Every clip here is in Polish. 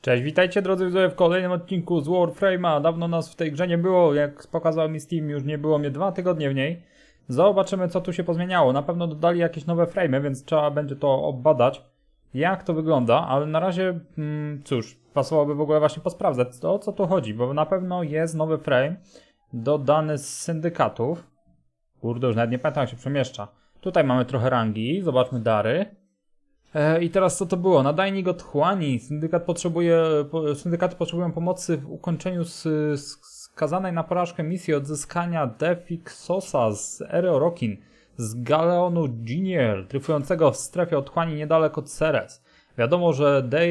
Cześć, witajcie drodzy widzowie w kolejnym odcinku z Warframe'a. Dawno nas w tej grze nie było, jak pokazał mi Steam, już nie było mnie dwa tygodnie w niej. Zobaczymy co tu się pozmieniało. Na pewno dodali jakieś nowe frame'y, więc trzeba będzie to obadać, jak to wygląda, ale na razie, mm, cóż, pasowałoby w ogóle właśnie posprawdzać o co tu chodzi, bo na pewno jest nowy frame dodany z syndykatów. Kurde, już nawet nie pamiętam jak się przemieszcza. Tutaj mamy trochę rangi, zobaczmy dary. E, I teraz co to było? Nadajnik otchłani. Syndykat potrzebuje, po, syndykaty potrzebują pomocy w ukończeniu skazanej na porażkę misji odzyskania Defixosa z Ereorokin z Galeonu Ginier, dryfującego w strefie otchłani niedaleko Ceres. Wiadomo, że De,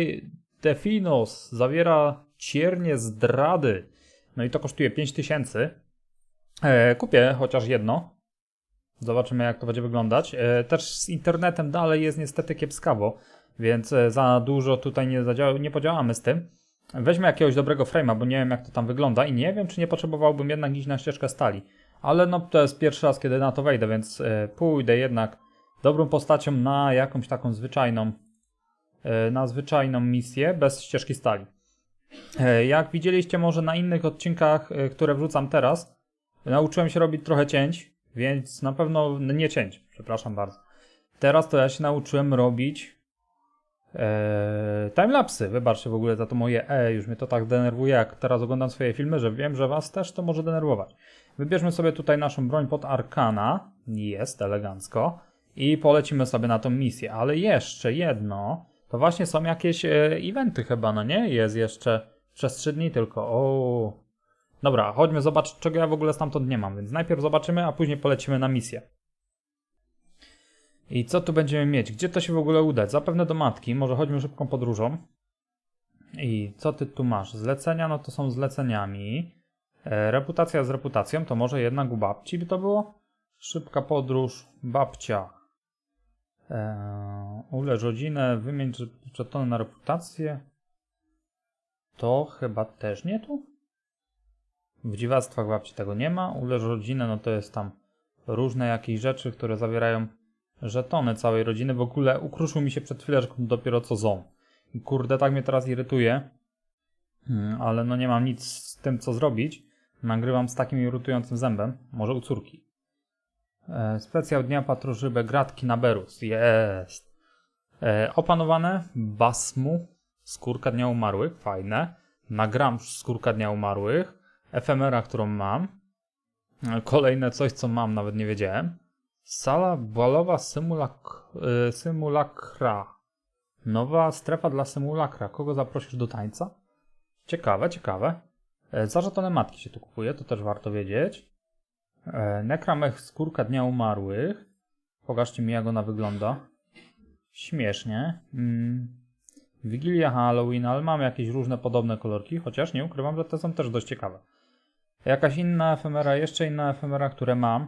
Definos zawiera ciernie zdrady. No i to kosztuje 5000. E, kupię chociaż jedno. Zobaczymy, jak to będzie wyglądać. E, Też z internetem dalej jest niestety kiepskawo, więc e, za dużo tutaj nie, nie podziałamy z tym. Weźmy jakiegoś dobrego frame'a, bo nie wiem, jak to tam wygląda i nie wiem, czy nie potrzebowałbym jednak iść na ścieżkę stali. Ale no, to jest pierwszy raz, kiedy na to wejdę, więc e, pójdę jednak dobrą postacią na jakąś taką zwyczajną, na zwyczajną misję bez ścieżki stali. Jak widzieliście może na innych odcinkach, które wrzucam teraz, nauczyłem się robić trochę cięć, więc na pewno no nie cięć, przepraszam bardzo. Teraz to ja się nauczyłem robić e, timelapsy. Wybaczcie w ogóle za to moje e, już mnie to tak denerwuje, jak teraz oglądam swoje filmy, że wiem, że was też to może denerwować. Wybierzmy sobie tutaj naszą broń pod Arkana, jest elegancko, i polecimy sobie na tą misję. Ale jeszcze jedno, to właśnie są jakieś e, eventy chyba, no nie? Jest jeszcze przez 3 dni tylko. O. Dobra, chodźmy zobaczyć, czego ja w ogóle stamtąd nie mam, więc najpierw zobaczymy, a później polecimy na misję. I co tu będziemy mieć? Gdzie to się w ogóle udać? Zapewne do matki, może chodźmy szybką podróżą. I co ty tu masz? Zlecenia, no to są zleceniami. E, reputacja z reputacją, to może jednak u babci by to było? Szybka podróż, babcia. E, ulecz rodzinę, wymień żetony na reputację. To chyba też nie tu? W dziwactwach babci tego nie ma. Ulecz rodzinę, no to jest tam różne jakieś rzeczy, które zawierają żetony całej rodziny. W ogóle ukruszył mi się przed chwileczką dopiero co ząb. I Kurde, tak mnie teraz irytuje. Hmm, ale no nie mam nic z tym co zrobić. Nagrywam z takim irytującym zębem. Może u córki. E, specjal dnia patrożybe gratki na Berus. Jest. E, opanowane. Basmu. Skórka dnia umarłych. Fajne. Nagram skórka dnia umarłych. Efemera, którą mam. Kolejne coś, co mam, nawet nie wiedziałem. Sala balowa symulak y, symulakra. Nowa strefa dla symulakra. Kogo zaprosisz do tańca? Ciekawe, ciekawe. E, Za żetony matki się tu kupuje, to też warto wiedzieć. E, Nekramech skórka dnia umarłych. Pokażcie mi, jak ona wygląda. Śmiesznie. Mm. Wigilia Halloween, ale mam jakieś różne podobne kolorki, chociaż nie ukrywam, że te są też dość ciekawe. Jakaś inna efemera, jeszcze inna efemera, które mam.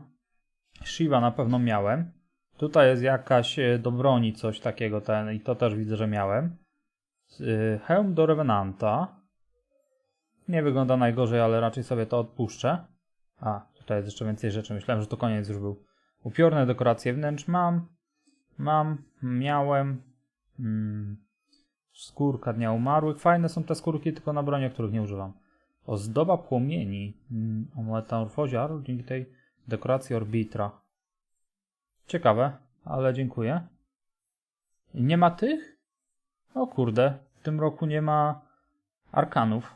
Shiva na pewno miałem. Tutaj jest jakaś e, do broni coś takiego ten i to też widzę, że miałem. Y, Hełm do Revenanta. Nie wygląda najgorzej, ale raczej sobie to odpuszczę. A, tutaj jest jeszcze więcej rzeczy. Myślałem, że to koniec już był. Upiorne dekoracje wnętrz mam. Mam, miałem. Mm, skórka dnia umarłych. Fajne są te skórki, tylko na broni, których nie używam. Ozdoba płomieni. Mm, o metamorfozie Aru dzięki tej dekoracji orbitra. Ciekawe, ale dziękuję. Nie ma tych? O kurde, w tym roku nie ma arkanów.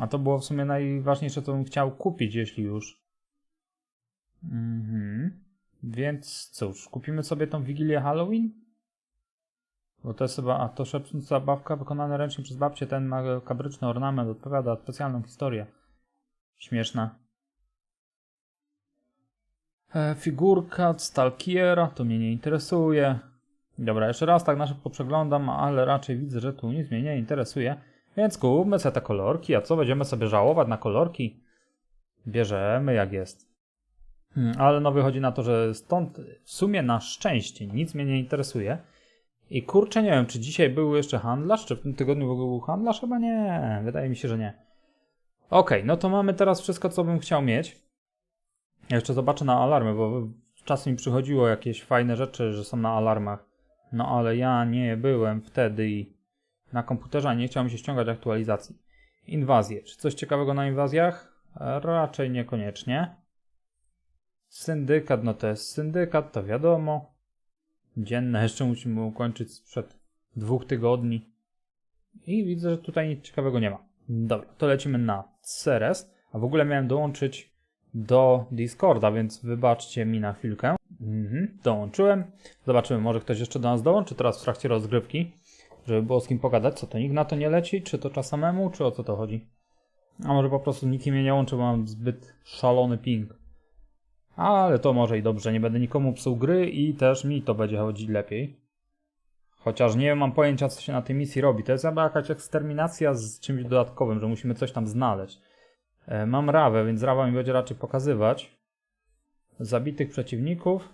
A to było w sumie najważniejsze, co bym chciał kupić, jeśli już. Mhm. Więc cóż, kupimy sobie tą Wigilię Halloween? Bo to jest chyba, a to zabawka wykonana ręcznie przez babcię, ten makabryczny ornament odpowiada specjalną historię. Śmieszna. E, figurka od Stalkiera, to mnie nie interesuje. Dobra, jeszcze raz tak na szybko przeglądam, ale raczej widzę, że tu nic mnie nie interesuje. Więc kupmy sobie te kolorki, a co będziemy sobie żałować na kolorki? Bierzemy jak jest. Hmm, ale no wychodzi na to, że stąd w sumie na szczęście nic mnie nie interesuje. I kurczę, nie wiem, czy dzisiaj był jeszcze handlarz, czy w tym tygodniu w ogóle był handlarz? Chyba nie, wydaje mi się, że nie. Okej, no to mamy teraz wszystko, co bym chciał mieć. Jeszcze zobaczę na alarmy, bo czasem mi przychodziło jakieś fajne rzeczy, że są na alarmach. No ale ja nie byłem wtedy i na komputerze, nie chciałem się ściągać aktualizacji. Inwazje. Czy coś ciekawego na inwazjach? Raczej niekoniecznie. Syndykat, no to jest syndykat, to wiadomo. Dzienne jeszcze musimy ukończyć sprzed dwóch tygodni. I widzę, że tutaj nic ciekawego nie ma. Dobra, to lecimy na Ceres. A w ogóle miałem dołączyć do Discorda, więc wybaczcie mi na chwilkę. Mhm, dołączyłem. Zobaczymy, może ktoś jeszcze do nas dołączy teraz w trakcie rozgrywki, żeby było z kim pogadać. Co to, nikt na to nie leci? Czy to czas samemu, czy o co to chodzi? A może po prostu nikim mnie nie łączy, bo mam zbyt szalony ping. Ale to może i dobrze, nie będę nikomu psuł gry i też mi to będzie chodzić lepiej. Chociaż nie mam pojęcia, co się na tej misji robi. To jest chyba jakaś eksterminacja z czymś dodatkowym, że musimy coś tam znaleźć. E, Mam rawę, więc rawa mi będzie raczej pokazywać. Zabitych przeciwników.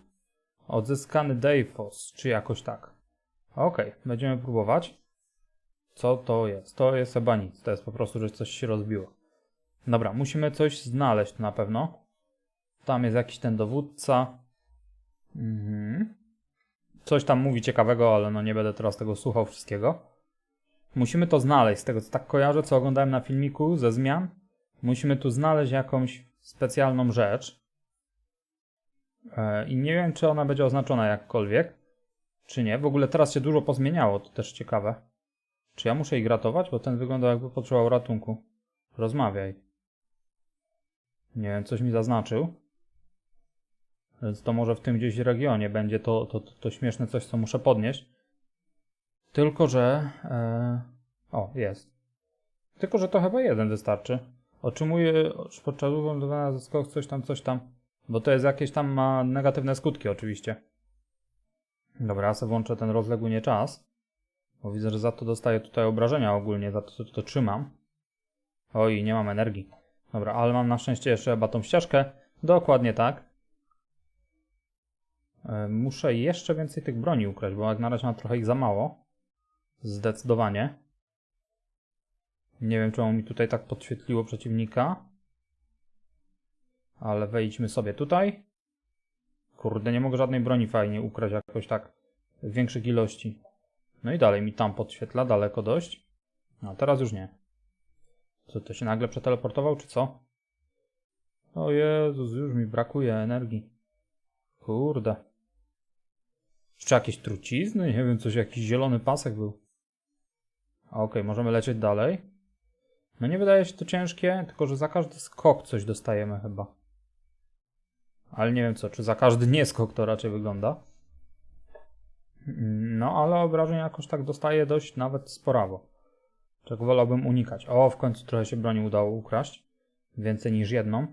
Odzyskany Deifos, czy jakoś tak. Okej, będziemy próbować. Co to jest? To jest chyba nic. To jest po prostu, że coś się rozbiło. Dobra, musimy coś znaleźć na pewno. Tam jest jakiś ten dowódca. Mhm. Coś tam mówi ciekawego, ale no nie będę teraz tego słuchał wszystkiego. Musimy to znaleźć, z tego co tak kojarzę, co oglądałem na filmiku ze zmian. Musimy tu znaleźć jakąś specjalną rzecz. E, I nie wiem, czy ona będzie oznaczona jakkolwiek, czy nie. W ogóle teraz się dużo pozmieniało, to też ciekawe. Czy ja muszę ich ratować? Bo ten wygląda jakby potrzebował ratunku. Rozmawiaj. Nie wiem, coś mi zaznaczył. Więc to może w tym gdzieś regionie będzie to, to, to, to śmieszne coś, co muszę podnieść. Tylko, że... E... O, jest. Tylko, że to chyba jeden wystarczy. Otrzymuje podczas ze skok coś tam, coś tam. Bo to jest jakieś tam ma negatywne skutki oczywiście. Dobra, ja sobie włączę ten rozległy czas. Bo widzę, że za to dostaję tutaj obrażenia ogólnie, za to, to, to trzymam. Oj, nie mam energii. Dobra, ale mam na szczęście jeszcze chyba tą ścieżkę. Dokładnie tak. E, Muszę jeszcze więcej tych broni ukraść, bo jak na razie mam trochę ich za mało. Zdecydowanie. Nie wiem, czemu mi tutaj tak podświetliło przeciwnika. Ale wejdźmy sobie tutaj. Kurde, nie mogę żadnej broni fajnie ukraść jakoś tak w większych ilości. No i dalej mi tam podświetla, daleko dość. A teraz już nie. Co, to się nagle przeteleportował, czy co? O Jezus, już mi brakuje energii. Kurde. Jeszcze jakieś trucizny? Nie wiem, coś, jakiś zielony pasek był. Okej, możemy lecieć dalej. No nie wydaje się to ciężkie, tylko że za każdy skok coś dostajemy chyba. Ale nie wiem co, czy za każdy nieskok to raczej wygląda. No, ale obrażeń jakoś tak dostaję dość nawet sporawo. Czego wolałbym unikać. O, w końcu trochę się broni udało ukraść. Więcej niż jedną.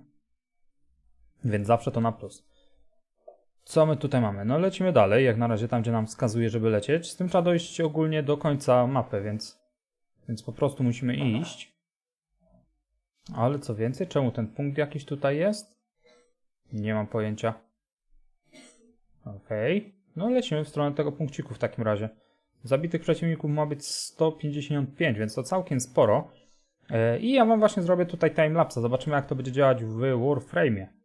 Więc zawsze to na plus. Co my tutaj mamy? No lecimy dalej, jak na razie tam, gdzie nam wskazuje, żeby lecieć. Z tym trzeba dojść ogólnie do końca mapy, więc, więc po prostu musimy iść. Ale co więcej, czemu ten punkt jakiś tutaj jest? Nie mam pojęcia. Okej. Okay. No lecimy w stronę tego punkciku w takim razie. Zabitych przeciwników ma być 155, więc to całkiem sporo. Yy, I ja wam właśnie zrobię tutaj timelapse. Zobaczymy jak to będzie działać w Warframe'ie.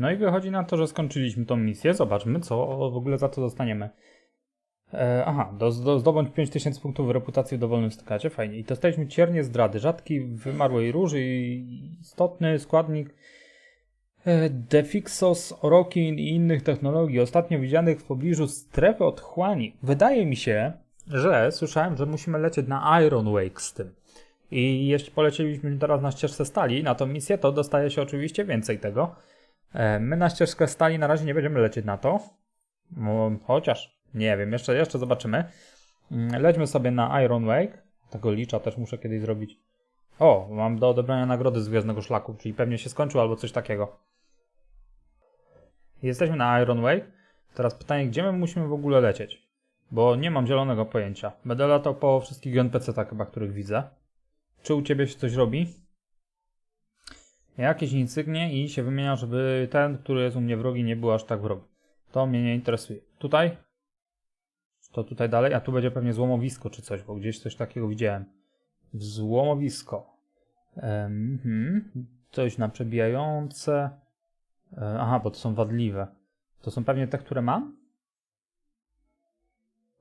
No i wychodzi na to, że skończyliśmy tą misję. Zobaczmy, co w ogóle za to dostaniemy. E, aha, do, do, zdobądź 5000 punktów reputacji w dowolnym stykacie. Fajnie. I dostaliśmy ciernie zdrady. Rzadki wymarłej róży i istotny składnik e, Defixos, Orokin i innych technologii ostatnio widzianych w pobliżu strefy otchłani. Wydaje mi się, że słyszałem, że musimy lecieć na Iron Wake z tym. I jeśli polecieliśmy teraz na ścieżce stali, na tą misję, to dostaje się oczywiście więcej tego. E, My na ścieżkę stali na razie nie będziemy lecieć na to. Chociaż, nie wiem, jeszcze, jeszcze zobaczymy. Mm, Lećmy sobie na Iron Wake. Tego licza też muszę kiedyś zrobić. O, mam do odebrania nagrody z Gwiezdnego Szlaku, czyli pewnie się skończył albo coś takiego. Jesteśmy na Iron Way. Teraz pytanie, gdzie my musimy w ogóle lecieć? Bo nie mam zielonego pojęcia. Będę latał po wszystkich NPC-tach chyba, których widzę. Czy u ciebie się coś robi? Jakieś insygnie i się wymienia, żeby ten, który jest u mnie wrogi, nie był aż tak wrogi. To mnie nie interesuje. Tutaj? To tutaj dalej? A tu będzie pewnie złomowisko czy coś, bo gdzieś coś takiego widziałem. Złomowisko. Mhm. Coś na przebijające. E, Aha, bo to są wadliwe. To są pewnie te, które mam?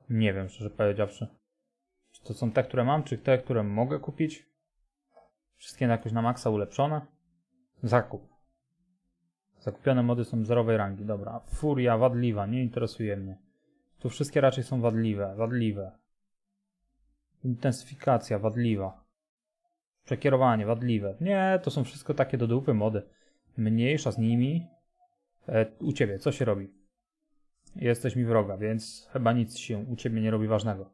Nie wiem, szczerze powiedziawszy. Czy to są te, które mam, czy te, które mogę kupić? Wszystkie jakoś na maksa ulepszone? Zakup. Zakupione mody są zerowej rangi. Dobra. Furia, wadliwa, nie interesuje mnie. Tu wszystkie raczej są wadliwe, wadliwe. Intensyfikacja, wadliwa. Przekierowanie, wadliwe. Nie, to są wszystko takie do dupy mody. Mniejsza z nimi. E, u ciebie, co się robi? Jesteś mi wroga, więc chyba nic się u ciebie nie robi ważnego.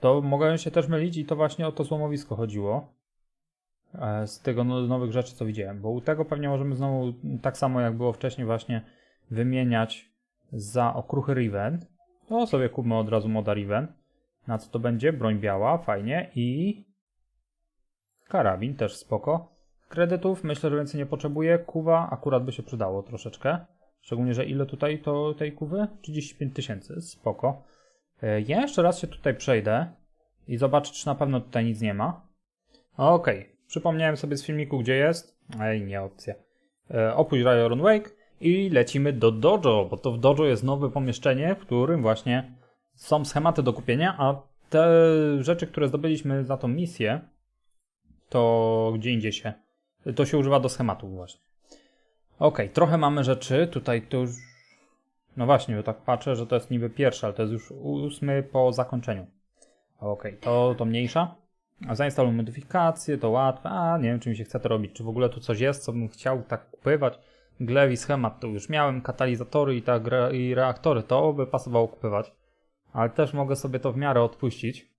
To mogę się też mylić i to właśnie o to złomowisko chodziło. E, z tego no, nowych rzeczy, co widziałem. Bo u tego pewnie możemy znowu, tak samo jak było wcześniej, właśnie wymieniać za okruchy Riven. To sobie kupmy od razu moda Riven. Na co to będzie? Broń biała, fajnie. I karabin, też spoko. Kredytów myślę, że więcej nie potrzebuję. Kuwa akurat by się przydało troszeczkę. Szczególnie, że ile tutaj to tej kuwy? 35 tysięcy, spoko. E, Ja jeszcze raz się tutaj przejdę i zobaczę, czy na pewno tutaj nic nie ma. Okej, przypomniałem sobie z filmiku, gdzie jest. Ej, nie opcja. E, opuść Wake i lecimy do Dojo, bo to w Dojo jest nowe pomieszczenie, w którym właśnie są schematy do kupienia, a te rzeczy, które zdobyliśmy za tą misję, to gdzie indziej się. To się używa do schematów właśnie. Okej, trochę mamy rzeczy. Tutaj to już. No właśnie, bo tak patrzę, że to jest niby pierwszy, ale to jest już ósmy po zakończeniu. Okej, to, to mniejsza. Zainstaluj modyfikacje, to łatwe. A nie wiem, czy mi się chce to robić. Czy w ogóle tu coś jest, co bym chciał tak kupywać. Glewi schemat to już miałem. Katalizatory i, tak, i reaktory to by pasowało kupywać. Ale też mogę sobie to w miarę odpuścić.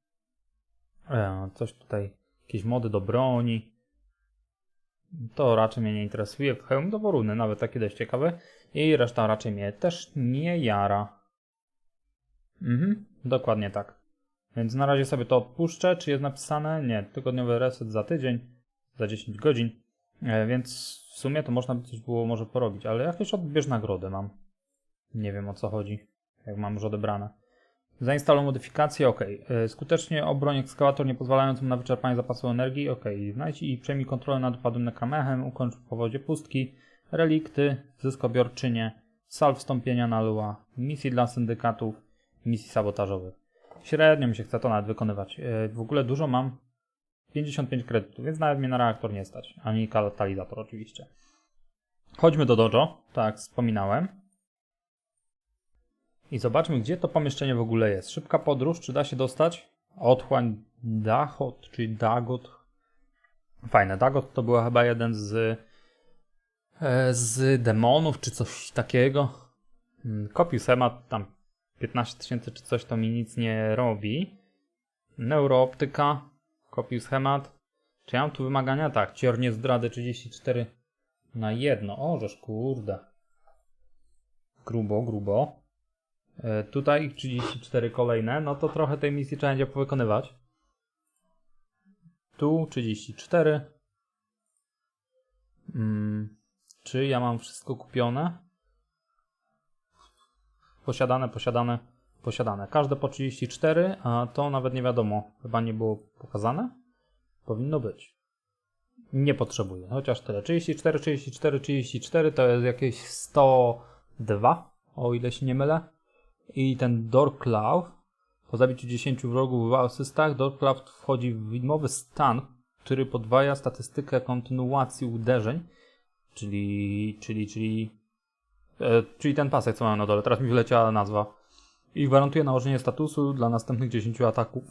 E, coś tutaj, jakieś mody do broni. To raczej mnie nie interesuje. Hełm do Boruny, nawet taki dość ciekawy. I reszta raczej mnie też nie jara. Mhm, dokładnie tak. Więc na razie sobie to odpuszczę. Czy jest napisane? Nie, tygodniowy reset za tydzień, za 10 godzin. E, więc w sumie to można by coś było może porobić, ale jakieś odbierz nagrodę mam. Nie wiem o co chodzi, jak mam już odebrane. Zainstaluj modyfikacje, ok. E, Skutecznie obroń ekskawator nie pozwalającym na wyczerpanie zapasu energii, ok. Znajdź i przejmij kontrolę nad upadłym nekramechem, ukończ powodzie pustki, relikty, zysk obiorczynie, sal wstąpienia na lua, misji dla syndykatów, misji sabotażowych. Średnio mi się chce to nawet wykonywać. E, W ogóle dużo mam 55 kredytów, więc nawet mnie na reaktor nie stać. Ani katalizator oczywiście. Chodźmy do dojo, tak wspominałem. I zobaczmy, gdzie to pomieszczenie w ogóle jest. Szybka podróż, czy da się dostać? Otchłań Dachot, czyli Dagot. Fajne, Dagot to była chyba jeden z, e, z demonów, czy coś takiego. Mm, Kopił Semat, tam 15 tysięcy czy coś to mi nic nie robi. Neurooptyka, kopił schemat. Czy ja mam tu wymagania? Tak, ciornie zdrady 34 na jedno. O, żeż kurde. Grubo, grubo. E, tutaj 34 kolejne, no to trochę tej misji trzeba będzie powykonywać. Tu 34. Mm, czy ja mam wszystko kupione? Posiadane, posiadane, posiadane. Każde po 34, a to nawet nie wiadomo. Chyba nie było pokazane? Powinno być. Nie potrzebuję, chociaż tyle. 34, 34, 34 to jest jakieś 102, o ile się nie mylę. I ten Dorklaw, po zabiciu 10 wrogów w asystach, Dorklaw wchodzi w widmowy stan, który podwaja statystykę kontynuacji uderzeń, czyli, czyli, czyli, czyli ten pasek, co mam na dole. Teraz mi wyleciała nazwa. I gwarantuje nałożenie statusu dla następnych 10 ataków.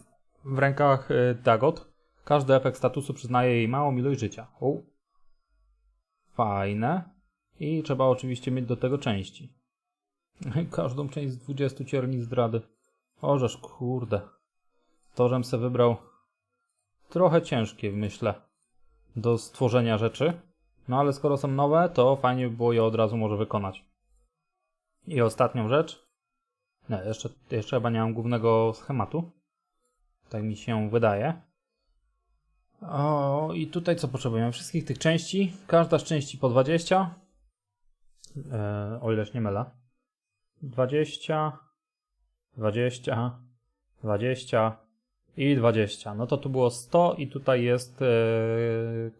W rękach e, Dagot każdy efekt statusu przyznaje jej małą ilość życia. U. Fajne. I trzeba oczywiście mieć do tego części. Każdą część z 20 cierni zdrady. Ożeż kurde. To, żem se wybrał trochę ciężkie, myślę, do stworzenia rzeczy. No ale skoro są nowe, to fajnie by było je od razu może wykonać. I ostatnią rzecz. Nie, jeszcze, jeszcze chyba nie mam głównego schematu. Tak mi się wydaje. O, i tutaj co potrzebujemy? Wszystkich tych części. Każda z części po 20. E, o ileś nie mylę. 20, 20, 20 i 20. No to tu było 100 i tutaj jest e,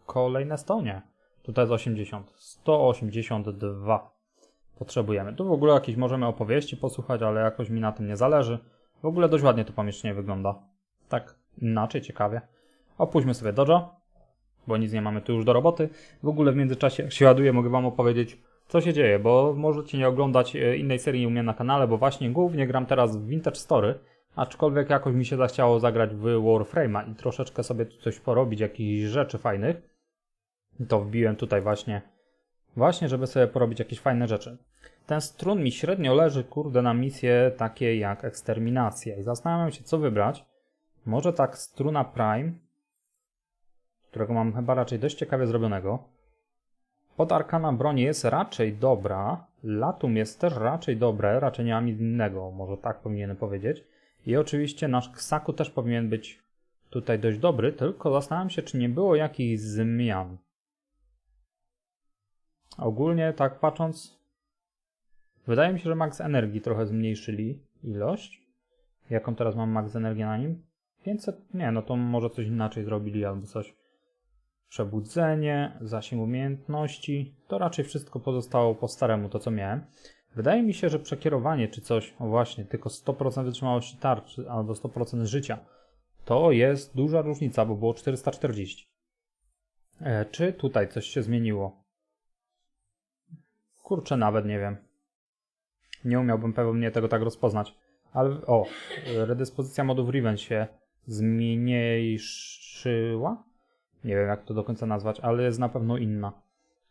kolejne 100, nie. Tutaj jest 80. 182 potrzebujemy. Tu w ogóle jakieś możemy opowieści posłuchać, ale jakoś mi na tym nie zależy. W ogóle dość ładnie to pomieszczenie wygląda. Tak inaczej, ciekawie. Opuśćmy sobie dojo, bo nic nie mamy tu już do roboty. W ogóle w międzyczasie, jak się ładuje, mogę wam opowiedzieć, co się dzieje, bo możecie nie oglądać e, innej serii u mnie na kanale, bo właśnie głównie gram teraz w Vintage Story, aczkolwiek jakoś mi się zachciało zagrać w Warframe'a i troszeczkę sobie tu coś porobić, jakichś rzeczy fajnych. To wbiłem tutaj właśnie, właśnie żeby sobie porobić jakieś fajne rzeczy. Ten strun mi średnio leży, kurde, na misje takie jak eksterminacja i zastanawiam się, co wybrać. Może tak struna Prime, którego mam chyba raczej dość ciekawie zrobionego. Pod Arkana broń jest raczej dobra. Latum jest też raczej dobre, raczej nie mam nic innego, może tak powinienem powiedzieć. I oczywiście nasz Ksaku też powinien być tutaj dość dobry, tylko zastanawiam się, czy nie było jakichś zmian. Ogólnie tak patrząc, wydaje mi się, że max energii trochę zmniejszyli ilość. Jaką teraz mam max energii na nim? 500? Nie, no to może coś inaczej zrobili albo coś. Przebudzenie, zasięg umiejętności. To raczej wszystko pozostało po staremu, to co miałem. Wydaje mi się, że przekierowanie czy coś, o właśnie, tylko 100% wytrzymałości tarczy albo 100% życia, to jest duża różnica, bo było 440. E, czy tutaj coś się zmieniło? Kurczę, nawet nie wiem. Nie umiałbym pewnie tego tak rozpoznać. Ale o, redyspozycja modów Riven się zmniejszyła? Nie wiem jak to do końca nazwać, ale jest na pewno inna.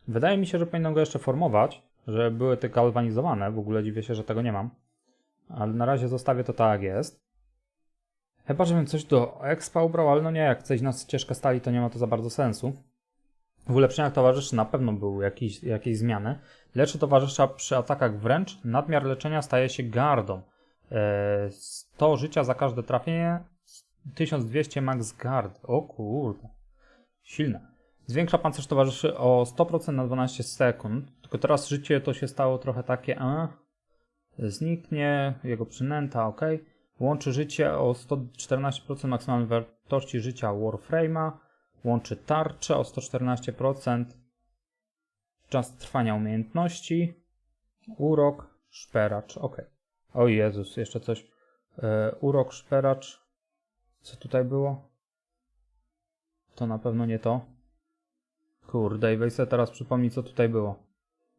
Wydaje mi się, że powinienem go jeszcze formować, że były te galwanizowane. W ogóle dziwię się, że tego nie mam. Ale na razie zostawię to tak jak jest. Chyba, żebym coś do expa ubrał, ale no nie, jak coś na ścieżkę stali, to nie ma to za bardzo sensu. W ulepszeniach towarzyszy na pewno były jakieś, jakieś zmiany. Leczy towarzysza przy atakach wręcz. Nadmiar leczenia staje się gardą. Eee, 100 życia za każde trafienie. 1200 max guard. O kurde. Silne. Zwiększa pancerz towarzyszy o 100% na 12 sekund. Tylko teraz życie to się stało trochę takie. A, zniknie. Jego przynęta, ok. Łączy życie o 114% maksymalnej wartości życia Warframe'a. Łączy tarczę o 114%. Czas trwania umiejętności. Urok, szperacz. Ok. O Jezus, jeszcze coś. E, urok, szperacz. Co tutaj było? To na pewno nie to. Kurde, i weź sobie teraz przypomnij, co tutaj było.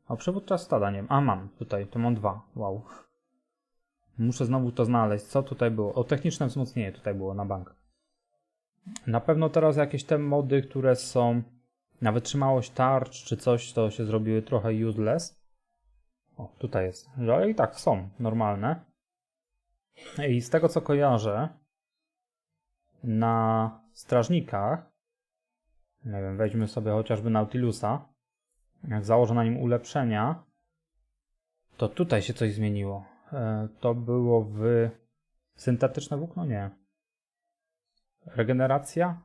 A przywódca stada nie A, mam tutaj, to mam dwa. Wow. Muszę znowu to znaleźć. Co tutaj było? O, techniczne wzmocnienie tutaj było na bank. Na pewno teraz jakieś te mody, które są na wytrzymałość tarcz czy coś, to się zrobiły trochę useless. O, tutaj jest. Ale i tak są normalne. I z tego co kojarzę, na strażnikach, nie wiem, weźmy sobie chociażby Nautilusa, jak założę na nim ulepszenia, to tutaj się coś zmieniło. E, to było w syntetyczne włókno? Nie. Regeneracja.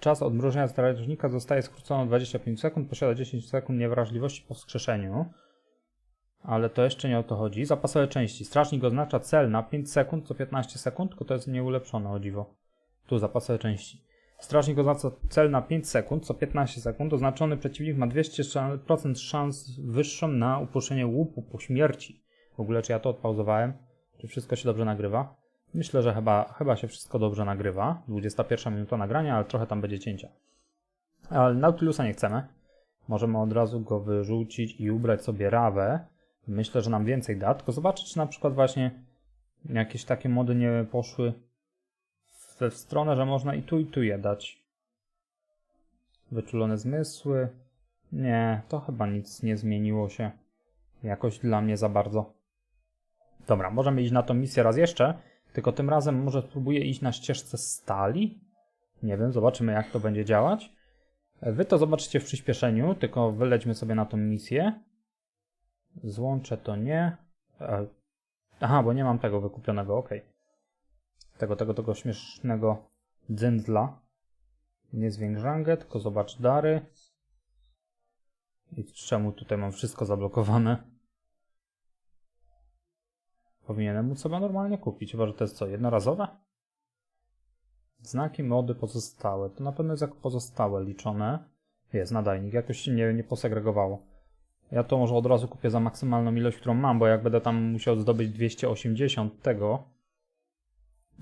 Czas odmrożenia strażnika zostaje skrócony o 25 sekund. Posiada 10 sekund niewrażliwości po wskrzeszeniu. Ale to jeszcze nie o to chodzi. Zapasowe części. Strażnik oznacza cel na 5 sekund co 15 sekund, tylko to jest nieulepszone o dziwo. Tu zapasowe części. Strażnik oznacza cel na 5 sekund co 15 sekund. Oznaczony przeciwnik ma 200% szans wyższą na upuszczenie łupu po śmierci. W ogóle czy ja to odpauzowałem? Czy wszystko się dobrze nagrywa? Myślę, że chyba, chyba się wszystko dobrze nagrywa. 21 minuta nagrania, ale trochę tam będzie cięcia. Ale Nautilusa nie chcemy. Możemy od razu go wyrzucić i ubrać sobie rawę. Myślę, że nam więcej da. Tylko zobaczyć, czy na przykład właśnie jakieś takie mody nie poszły w, w stronę, że można i tu, i tu je dać. Wyczulone zmysły. Nie, to chyba nic nie zmieniło się jakoś dla mnie za bardzo. Dobra, możemy iść na tą misję raz jeszcze, tylko tym razem może spróbuję iść na ścieżce stali. Nie wiem, zobaczymy jak to będzie działać. Wy to zobaczycie w przyspieszeniu, tylko wylećmy sobie na tą misję. Złączę to nie. E, Aha, bo nie mam tego wykupionego, ok. Tego, tego, tego śmiesznego dzędzla. Nie zwiększ rangę, tylko zobacz dary. I czemu tutaj mam wszystko zablokowane? Powinienem móc sobie normalnie kupić, chyba że to jest co, jednorazowe? Znaki mody pozostałe. To na pewno jest jako pozostałe liczone. Jest nadajnik, jakoś się nie, nie posegregowało. Ja to może od razu kupię za maksymalną ilość, którą mam, bo jak będę tam musiał zdobyć 280 tego,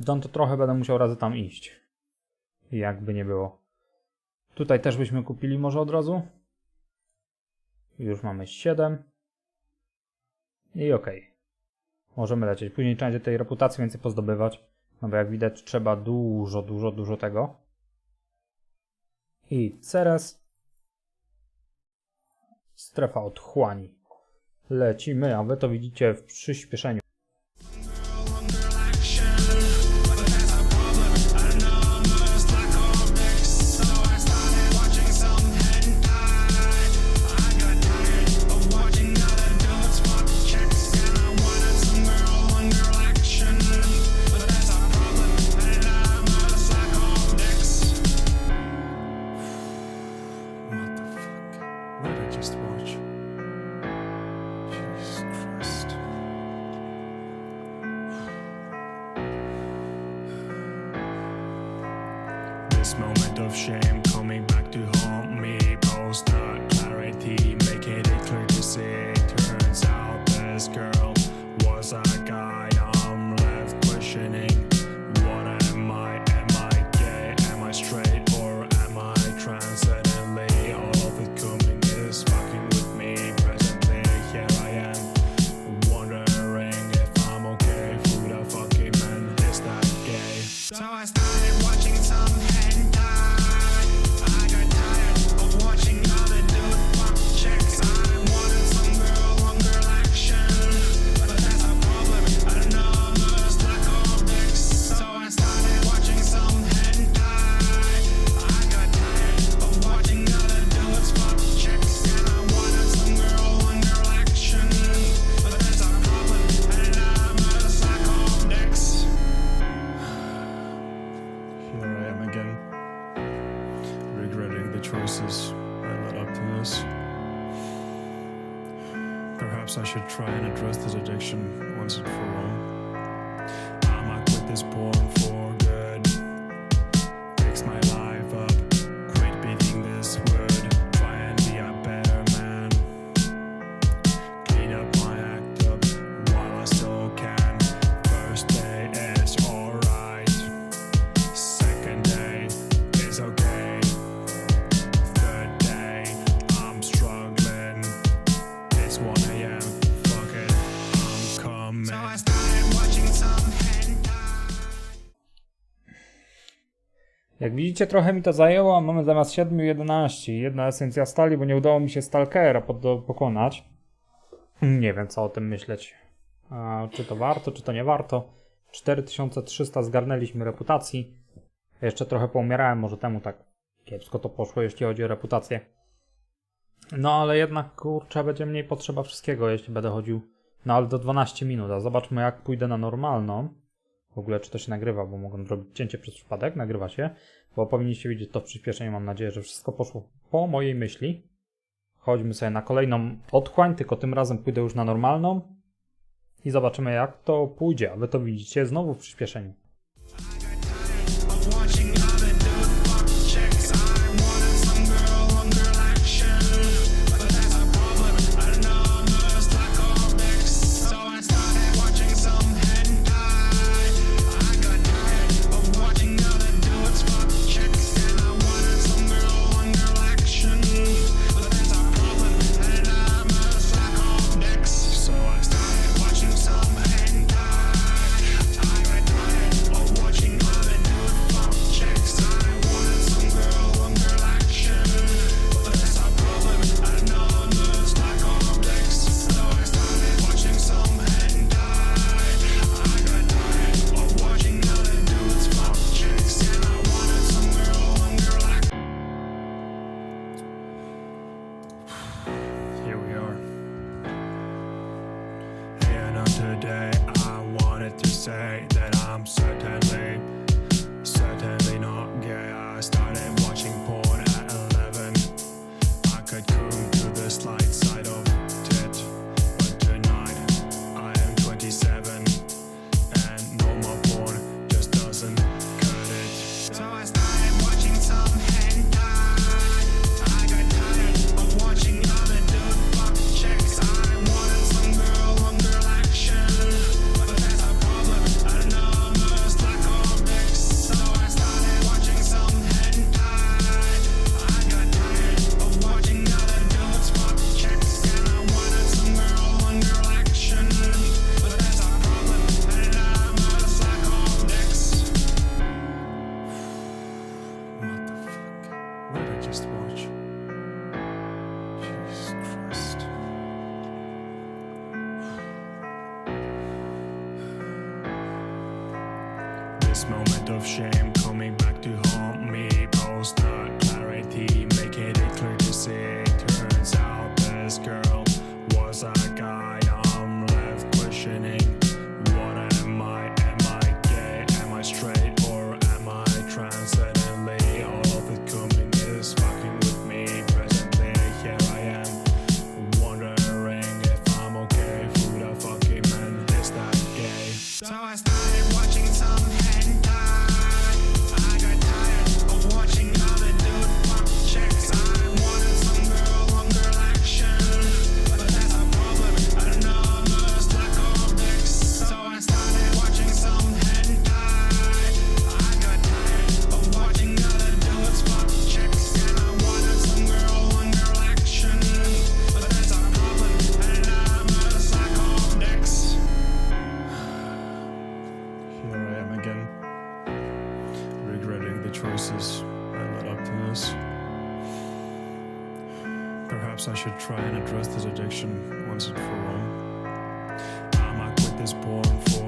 to, to trochę będę musiał razy tam iść. Jakby nie było. Tutaj też byśmy kupili może od razu. Już mamy 7. I ok. Możemy lecieć. Później trzeba będzie tej reputacji więcej pozdobywać. No bo jak widać trzeba dużo, dużo, dużo tego. I Ceres. Strefa otchłani. Lecimy, a wy to widzicie w przyspieszeniu. Just watch? Jesus Christ. This moment of shame Jak widzicie, trochę mi to zajęło, mamy zamiast 7 11. Jedna esencja stali, bo nie udało mi się Stalkera pokonać. Nie wiem, co o tym myśleć. A, czy to warto, czy to nie warto. 4300 zgarnęliśmy reputacji. Jeszcze trochę poumierałem, może temu tak kiepsko to poszło, jeśli chodzi o reputację. No ale jednak, kurczę, będzie mniej potrzeba wszystkiego, jeśli będę chodził. No ale do 12 minut, a zobaczmy jak pójdę na normalną. W ogóle czy to się nagrywa, bo mogłem zrobić cięcie przez przypadek, nagrywa się, bo powinniście widzieć to w przyspieszeniu, mam nadzieję, że wszystko poszło po mojej myśli. Chodźmy sobie na kolejną otchłań, tylko tym razem pójdę już na normalną i zobaczymy jak to pójdzie, a wy to widzicie znowu w przyspieszeniu. Of shame choices I led up to this. Perhaps I should try and address this addiction once and for all. I quit this porn for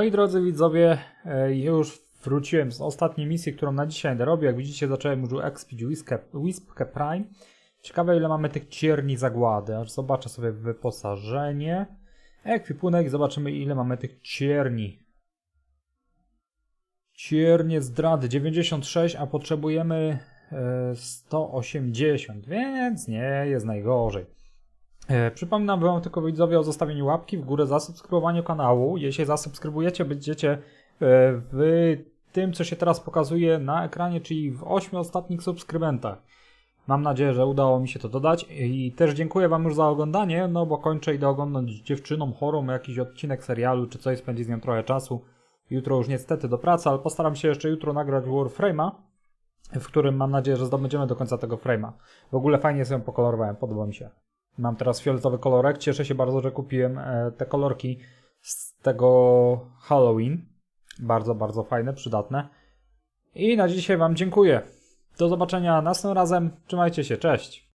No i drodzy widzowie, e, już wróciłem z ostatniej misji, którą na dzisiaj robił. Jak widzicie, zacząłem już Expić Wispkę, Prime. Ciekawe, ile mamy tych cierni zagłady. Aż zobaczę sobie wyposażenie. Ekwipunek zobaczymy, ile mamy tych cierni. Ciernie zdrady 96, a potrzebujemy e, 180, więc nie jest najgorzej. E, Przypominam wam tylko widzowie o zostawieniu łapki w górę, zasubskrybowaniu kanału. Jeśli zasubskrybujecie, będziecie e, w tym, co się teraz pokazuje na ekranie, czyli w 8 ostatnich subskrybentach. Mam nadzieję, że udało mi się to dodać i też dziękuję wam już za oglądanie, no bo kończę idę oglądać dziewczyną chorą jakiś odcinek serialu czy coś, spędzić z nią trochę czasu. Jutro już niestety do pracy, ale postaram się jeszcze jutro nagrać Warframe'a, w którym mam nadzieję, że zdobędziemy do końca tego frame'a. W ogóle fajnie sobie pokolorowałem, podoba mi się. Mam teraz fioletowy kolorek. Cieszę się bardzo, że kupiłem e, te kolorki z tego Halloween. Bardzo, bardzo fajne, przydatne. I na dzisiaj Wam dziękuję. Do zobaczenia następnym razem. Trzymajcie się, cześć.